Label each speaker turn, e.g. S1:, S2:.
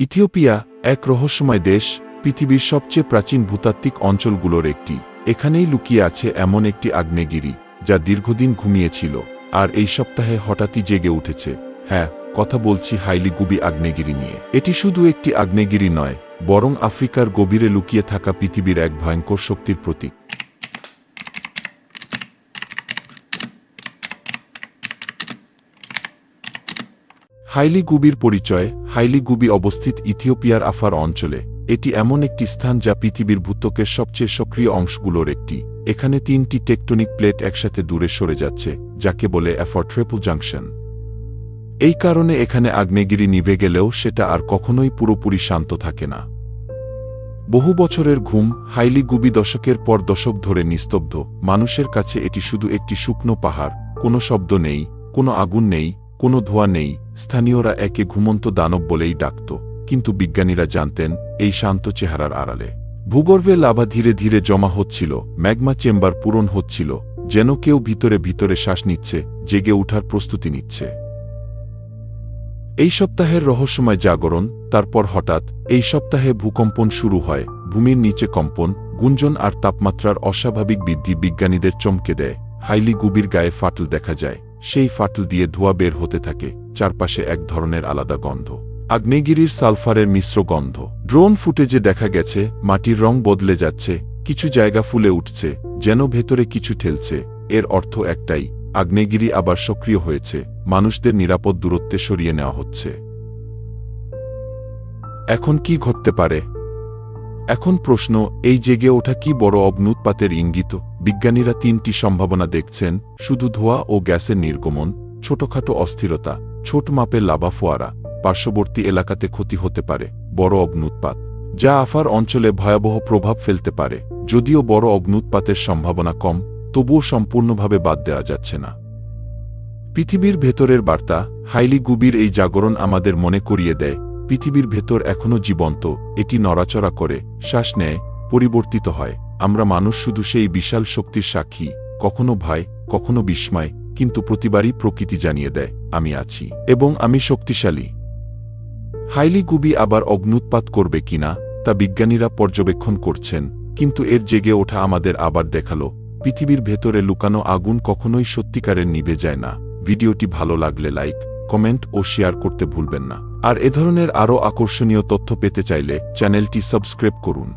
S1: Ethiopia এক রহস্যময় দেশ, পৃথিবীর সবচেয়ে প্রাচীন ভূতাত্ত্বিক অঞ্চলগুলোর একটি। এখানেই লুকিয়ে আছে এমন একটি আগ্নেয়গিরি, যা দীর্ঘদিন ঘুমিয়েছিল, আর এই সপ্তাহে হঠাৎই জেগে উঠেছে। হ্যাঁ কথা বলছি হাইলি গুবি আগ্নেয়গিরি নিয়ে। এটি শুধু একটি আগ্নেয়গিরি নয়, বরং আফ্রিকার গভীরে লুকিয়ে থাকা পৃথিবীর এক ভয়ঙ্কর শক্তির প্রতীক। হাইলি গুবির পরিচয়, হাইলি গুবি অবস্থিত ইথিওপিয়ার আফার অঞ্চলে। এটি এমন একটি স্থান যা পৃথিবীর ভূত্বকের সবচেয়ে সক্রিয় অংশগুলোর একটি। এখানে তিনটি টেকটনিক প্লেট একসাথে দূরে সরে যাচ্ছে, যাকে বলে অ্যাফর্ট্রেপল জাংশন। এই কারণে এখানে আগ্নেয়গিরি নিভে গেলেও সেটা আর কখনোই পুরোপুরি শান্ত থাকে না। বহু বছরের ঘুম হাইলি গুবি দশকের পর দশক ধরে নিস্তব্ধ। মানুষের কাছে এটি শুধু একটি শুকনো পাহাড়, কোনো শব্দ নেই, কোনো আগুন নেই, কোনো ধোঁয়া নেই স্থানীয়রা একে ঘুমন্ত দানব বলেই ডাকত, কিন্তু বিজ্ঞানীরা জানতেন, এই শান্ত চেহারার আড়ালে। ভূগর্ভে লাভা ধীরে ধীরে জমা হচ্ছিল, ম্যাগমা চেম্বার পূরণ হচ্ছিল, যেন কেউ ভিতরে ভিতরে শ্বাস নিচ্ছে, জেগে ওঠার প্রস্তুতি নিচ্ছে। এই সপ্তাহের রহস্যময় জাগরণ, তারপর হঠাৎ, এই সপ্তাহে ভূকম্পন শুরু হয়, ভূমির নিচে কম্পন, গুঞ্জন আর তাপমাত্রার অস্বাভাবিক বৃদ্ধি বিজ্ঞানীদের চমকে দেয়, হাইলি গুবির গায়ে ফাটল দেখা যায়। সেই ফাটল দিয়ে ধোঁয়া বের হতে থাকে, চারপাশে এক ধরনের আলাদা গন্ধ। আগ্নেয়গিরির সালফারের মিশ্র গন্ধ। ড্রোন ফুটেজে দেখা গেছে, মাটির রং বদলে যাচ্ছে, কিছু জায়গা ফুলে উঠছে, যেন ভেতরে কিছু ঠেলছে। এর অর্থ একটাই, আগ্নেয়গিরি আবার সক্রিয় হয়েছে, মানুষদের নিরাপদ দূরত্বে সরিয়ে নেওয়া হচ্ছে। এখন কি ঘটতে পারে? এখন প্রশ্ন, এই জেগে ওঠা কি বড় অগ্নুৎপাতের ইঙ্গিত? বিজ্ঞানীরা তিনটি সম্ভাবনা দেখছেন, শুধু ধোঁয়া ও গ্যাসের নির্গমন, ছোটখাটো অস্থিরতা, ছোট মাপের লাভা ফোয়ারা, পার্শ্ববর্তী এলাকাতে ক্ষতি হতে পারে, বড় অগ্নুৎপাত যা আফার অঞ্চলে ভয়াবহ প্রভাব ফেলতে পারে, যদিও বড় অগ্নুৎপাতের সম্ভাবনা কম, তবুও সম্পূর্ণভাবে বাদ দেওয়া যাচ্ছে না। পৃথিবীর ভেতরের বার্তা, হাইলি গুবির এই জাগরণ আমাদের মনে করিয়ে দেয় পৃথিবীর ভেতর এখনও জীবন্ত, এটি নড়াচড়া করে, শ্বাস নেয়, পরিবর্তিত হয়। আমরা মানুষ শুধু সেই বিশাল শক্তির সাক্ষী, কখনো ভয়, কখনো বিস্ময়, কিন্তু প্রতিবারই প্রকৃতি জানিয়ে দেয়, আমি আছি, এবং আমি শক্তিশালী। হাইলি গুবি আবার অগ্নুৎপাত করবে কিনা তা বিজ্ঞানীরা পর্যবেক্ষণ করছেন, কিন্তু এর জেগে ওঠা আমাদের আবার দেখাল, পৃথিবীর ভেতরে লুকানো আগুন কখনোই সত্যিকারের নিভে যায় না। ভিডিওটি ভালো লাগলে লাইক, কমেন্ট ও শেয়ার করতে ভুলবেন না। আর এ ধরনের আরও আকর্ষণীয় তথ্য পেতে চাইলে চ্যানেলটি সাবস্ক্রাইব করুন।